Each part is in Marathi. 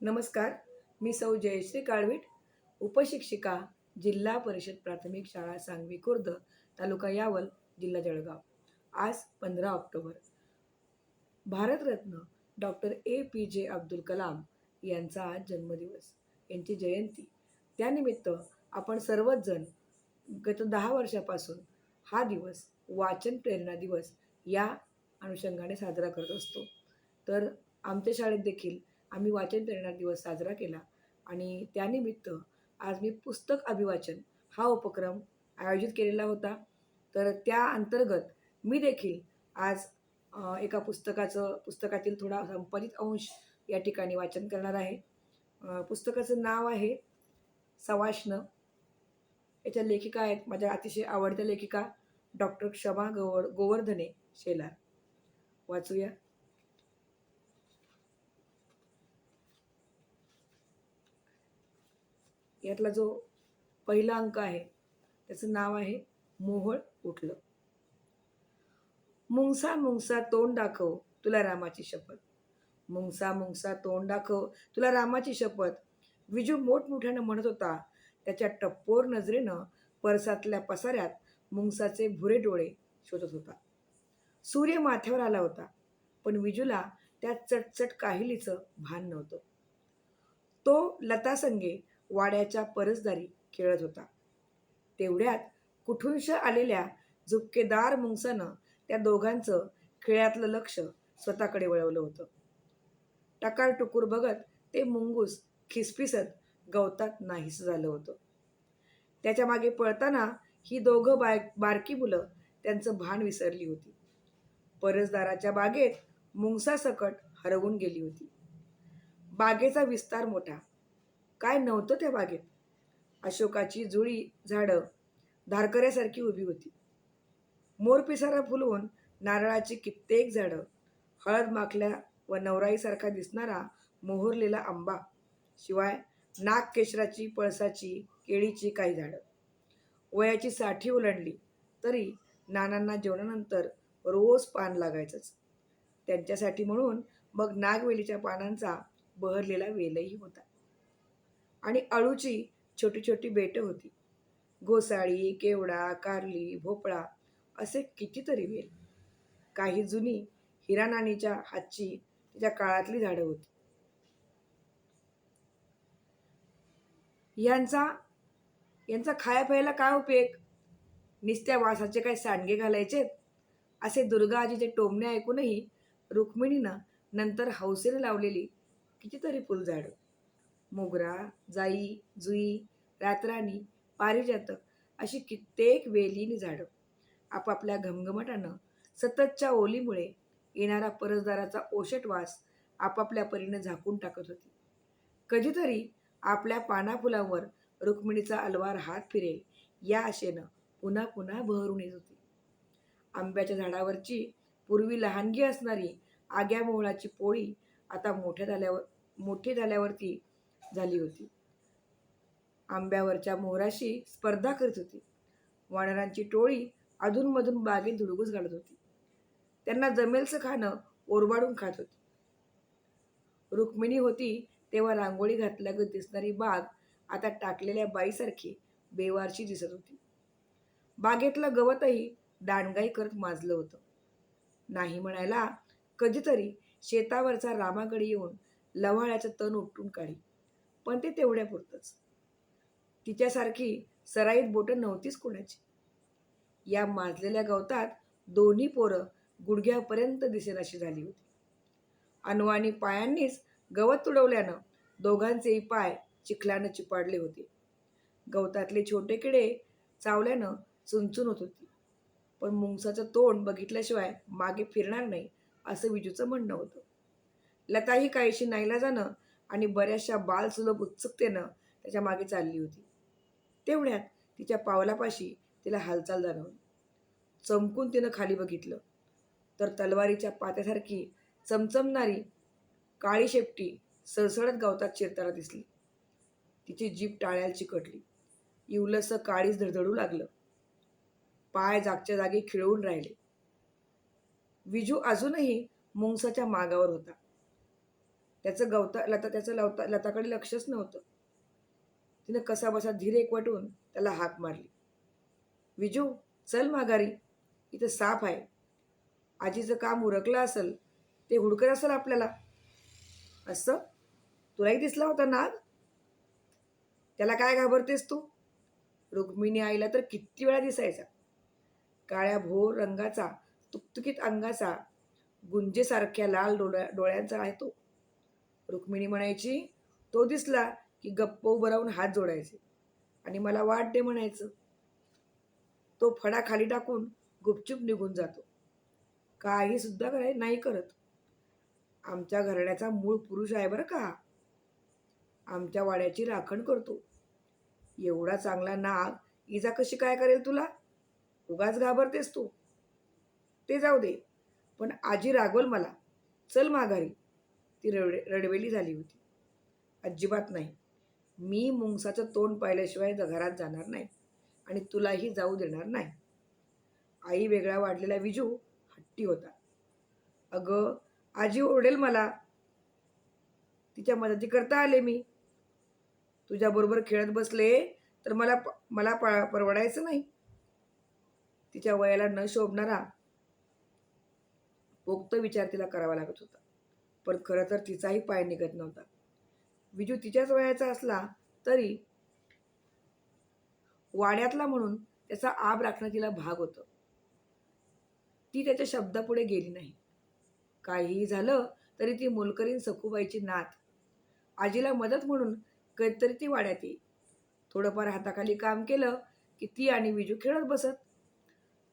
नमस्कार मी सौ जयश्री काळवीट उपशिक्षिका जिल्हा परिषद प्राथमिक शाळा सांगवी खुर्द तालुका यावल जिल्हा जळगाव. आज पंधरा October. Bharat Ratna doctor A. P. J. Abdul Kalam यांचा आज जन्मदिवस. यांची जयंती. त्यानिमित्त आपण सर्वच जण गत दहा वर्षापासून हा दिवस वाचन प्रेरणा दिवस या अनुषंगाने साजरा करत असतो. तर आमच्या शाळेत देखील आम्ही वाचन प्रेरणा दिवस साजरा केला. आणि त्यानिमित्त आज मी पुस्तक अभिवाचन हा उपक्रम आयोजित केलेला होता. तर त्या अंतर्गत मी देखील आज एका पुस्तकाचं पुस्तकातील थोडा संपादित अंश या ठिकाणी वाचन करणार आहे. पुस्तकाचं नाव आहे सवाष्ण. याच्या लेखिका आहेत माझ्या अतिशय आवडत्या लेखिका डॉक्टर क्षमा गोवर गोवर्धने शेलार. वाचूया. यातला जो पहिला अंक आहे त्याचं नाव आहे मोहळ उठलं. मुंगसा मुंगसा तोंड दाखव तुला रामाची शपथ. मुंगसा मुंगसा तोंड दाखव तुला रामाची शपथ. विजू मोठमोठ्यानं म्हणत होता त्याच्या टप्पोर नजरेनं परसातल्या पसाऱ्यात मुंगसाचे भुरे डोळे शोधत होता. सूर्य माथ्यावर आला होता पण विजूला त्या चटचट काहिलीचं भान नव्हतं. तो लतासंगे वाड्याच्या परसदारी खेळत होता. तेवढ्यात कुठूनश आलेल्या झुपकेदार मुंगसानं त्या दोघांचं खेळातलं लक्ष स्वतःकडे वळवलं होतं. टकार टुकूर बघत ते मुंगूस खिसपिसत गवतात नाहीस झालं होतं. त्याच्यामागे पळताना ही दोघं बाय बारकी मुलं त्यांचं भान विसरली होती. परसदाराच्या बागेत मुंगसासकट हरवून गेली होती. बागेचा विस्तार मोठा काय नव्हतं त्या बागेत. अशोकाची जुळी झाडं धारकऱ्यासारखी उभी होती. मोरपिसारा फुलवून नारळाची कित्येक झाडं हळद माखल्या व नवराईसारखा दिसणारा मोहरलेला आंबा शिवाय नागकेशराची पळसाची केळीची काही झाडं. वयाची साठी ओलांडली तरी नानांना जेवणानंतर रोज पान लागायचंच. त्यांच्यासाठी म्हणून मग नागवेलीच्या पानांचा बहरलेला वेलही होता. आणि अळूची छोटी छोटी बेटं होती. घोसाळी केवडा कारली भोपळा असे कितीतरी वेल. काही जुनी हिरानानीच्या हातची तिच्या काळातली झाडं होती. यांचा यांचा खाया प्यायला काय उपयोग? निस्त्या वासाचे काय सांडगे घालायचेत असे दुर्गा आजीचे टोमणे ऐकूनही रुक्मिणीनं नंतर हौसेने लावलेली कितीतरी फुलझाडं. मोगरा जाई जुई रातराणी पारिजातक अशी कित्येक वेलीनी झाडं. आपापल्या घमघमटानं सततच्या ओलीमुळे येणारा परसदाराचा ओशट वास आपापल्या परीनं झाकून टाकत होती. कधीतरी आपल्या पानाफुलांवर रुक्मिणीचा अलवार हात फिरेल या आशेनं पुन्हा पुन्हा बहरून येत होती. आंब्याच्या झाडावरची पूर्वी लहानगी असणारी आग्या मोहळाची पोळी आता मोठ्या झाल्यावर मोठी झाल्यावरती झाली होती. आंब्यावरच्या मोहराशी स्पर्धा करीत होती. वानरांची टोळी अधूनमधून बागेत धुडगूस घालत होती. त्यांना जमेलचं खाणं ओरबाडून खात होती. रुक्मिणी होती तेव्हा रांगोळी घातल्यागत दिसणारी बाग आता टाकलेल्या बाईसारखी बेवारशी दिसत होती. बागेतलं गवतही दांडगाई करत माजलं होतं. नाही म्हणायला कधीतरी शेतावरचा रामाकडे येऊन लव्हाळ्याचं तण उपटून काढी. पण ते तेवढ्यापुरतंच तिच्यासारखी सराईत बोटं नव्हतीच कोणाची. या माजलेल्या गवतात दोन्ही पोरं गुडघ्यापर्यंत दिसेनाशी झाली होती. अनुवानी पायांनीच गवत तुडवल्यानं दोघांचेही पाय चिखलानं चिपाडले होते. गवतातले छोटे किडे चावल्यानं चुनचुन होत. होती पण मुंगसाचं तोंड बघितल्याशिवाय मागे फिरणार नाही असं विजूचं म्हणणं होतं. लताही काहीशी नाईलाजानं आणि बऱ्याचशा बालसुलभ उत्सुकतेनं त्याच्यामागे चालली होती. तेवढ्यात तिच्या पावलापाशी तिला हालचाल जाणवली. चमकून तिनं खाली बघितलं. तर तलवारीच्या पात्यासारखी चमचमणारी काळी शेपटी सळसळत गवतात शिरताना दिसली. तिची जीप टाळ्याला चिकटली. इवलसं काळीच धडधडू लागलं. पाय जागच्या जागी खिळवून राहिले. विजू अजूनही मुंगसाच्या मागावर होता. त्याचं गवता लता त्याचं लवता लताकडे लक्षच नव्हतं. तिनं कसा बसा धीर एकवटून त्याला हाक मारली. विजू चल माघारी इथं साप आहे. आजीचं काम उरकलं असेल ते हुडकत असेल आपल्याला. असं? तुलाही दिसला होता नाग? त्याला काय घाबरतेस तू? रुक्मिणी आईला तर किती वेळा दिसायचा. काळ्या भोर रंगाचा तुकतुकीत अंगाचा गुंजेसारख्या लाल डोळ्या डोळ्यांचा आहे तो. रुक्मिणी म्हणायची तो दिसला की गप्प उभं राहून हात जोडायचे आणि मला वाट दे म्हणायचं. तो फडा खाली टाकून गुपचूप निघून जातो. काही सुद्धा कराय नाही करत. आमच्या घराण्याचा मूळ पुरुष आहे बरं का. आमच्या वाड्याची राखण करतो. एवढा चांगला नाग इजा कशी काय करेल तुला? उगाच घाबरतेस तू. ते जाऊ दे पण आजी रागवल मला. चल माघारी. ती रडवे रडवेली झाली होती. अजिबात नाही. मी मुंगसाचं तोंड पाहिल्याशिवाय घरात जाणार नाही आणि तुलाही जाऊ देणार नाही. आई वेगळा वाढलेला विजू हट्टी होता. अगं आजी ओरडेल मला. तिच्या मदती करता आले मी. तुझ्याबरोबर खेळत बसले तर मला प- मला प परवडायचं नाही. तिच्या वयाला न शोभणारा पोक्त विचार तिला करावा लागत होता. पण खरं तर तिचाही पाय निघत नव्हता. विजू तिच्याच वयाचा असला तरी वाड्यातला म्हणून त्याचा आब राखणं तिला भाग होतं. ती त्याच्या शब्दापुढे गेली नाही. काहीही झालं तरी ती मोलकरीन सखूबाईची नात. आजीला मदत म्हणून कधीतरी ती वाड्यात येई थोडंफार हाताखाली काम केलं की ती आणि विजू खेळत बसत.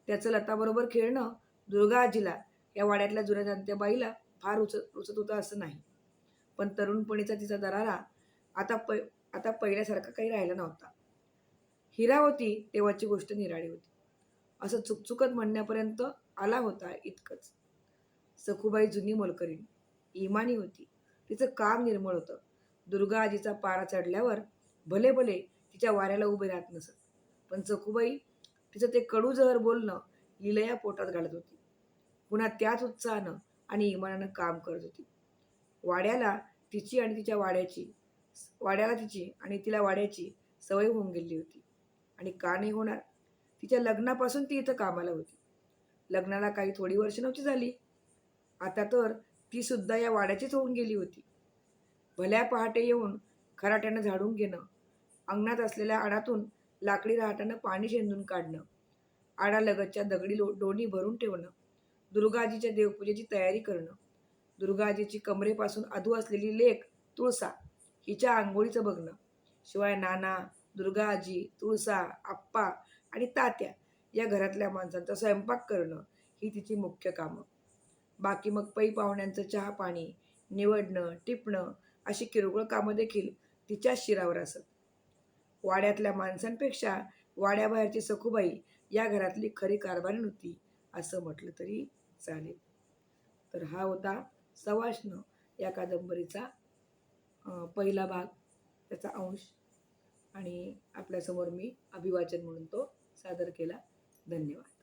त्याचं लताबरोबर खेळणं दुर्गा आजीला या वाड्यातल्या जुन्या जाणत्या बाईला फार उचत रुचत होता असं नाही. पण तरुणपणीचा तिचा दरारा आता पै आता पहिल्यासारखा काही राहिला नव्हता. हिरा होती तेव्हाची गोष्ट निराळी होती. असं चुकचुकत म्हणण्यापर्यंत आला होता इतकंच. सखूबाई जुनी मोलकरीण इमानी होती. तिचं काम निर्मळ होतं. दुर्गा आजीचा पारा चढल्यावर भले भले तिच्या वाऱ्याला उभे राहत नसत. पण सखूबाई तिचं ते कडू जहर बोलणं लिलया पोटात घालत होती. पुन्हा त्याच उत्साहानं आणि इमानानं काम करत होती. वाड्याला तिची आणि तिच्या वाड्याची वाड्याला तिची आणि तिला वाड्याची सवय होऊन गेली होती. आणि का नाही होणार? तिच्या लग्नापासून ती इथं कामाला होती. लग्नाला काही थोडी वर्ष नव्हती झाली. आता तर ती सुद्धा या वाड्याचीच होऊन गेली होती. भल्या पहाटे येऊन खराट्यानं झाडून घेणं अंगणात असलेल्या आडातून लाकडी रहाटानं पाणी शेंदून काढणं आडालगतच्या दगडी लो डोणी भरून ठेवणं दुर्गाजीच्या देवपूजेची तयारी करणं. दुर्गाजीची कमरेपासून अधू असलेली लेख तुळसा हिच्या आंघोळीचं बघणं. शिवाय नाना दुर्गाजी तुळसा आप्पा आणि तात्या या घरातल्या माणसांचा स्वयंपाक करणं ही तिची मुख्य कामं. बाकी मग पै पाहुण्यांचं चहा पाणी निवडणं टिपणं अशी किरकोळ कामं देखील तिच्याच शिरावर असत. वाड्यातल्या माणसांपेक्षा वाड्याबाहेरची सखूबाई या घरातली खरी कारभारी होती असं म्हटलं तरी चालेल. तर हा होता सवाष्ण या कादंबरीचा पहिला भाग त्याचा अंश. आणि आपल्यासमोर मी अभिवाचन म्हणून तो सादर केला. धन्यवाद.